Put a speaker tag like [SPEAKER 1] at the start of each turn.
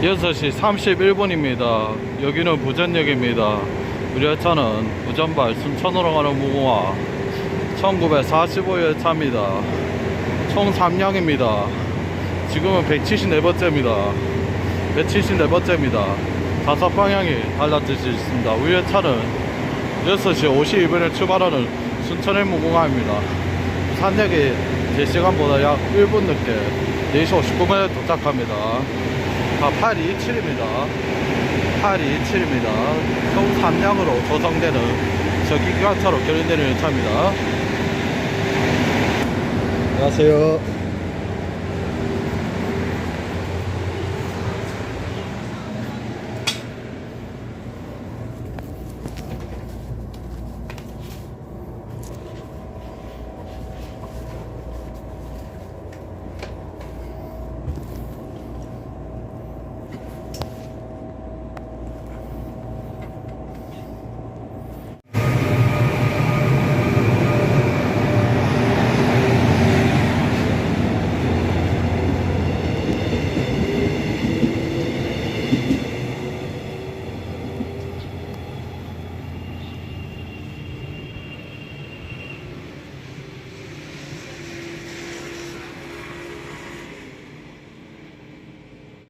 [SPEAKER 1] 6시 31분입니다. 여기는 부전역입니다. 우리 회차는 부전발 순천으로 가는 무궁화 1945회 차입니다. 총 3량입니다. 지금은 174번째입니다. 174번째입니다. 다섯 방향이 달라질 수 있습니다. 우리 회차는 6시 52분에 출발하는 순천의 무궁화입니다. 부산역에 제 시간보다 약 1분 늦게 4시 59분에 도착합니다. 아, 827입니다. 827입니다. 총 3량으로 조성되는 저기관차로 결연되는 열차입니다. 안녕하세요. Thank you.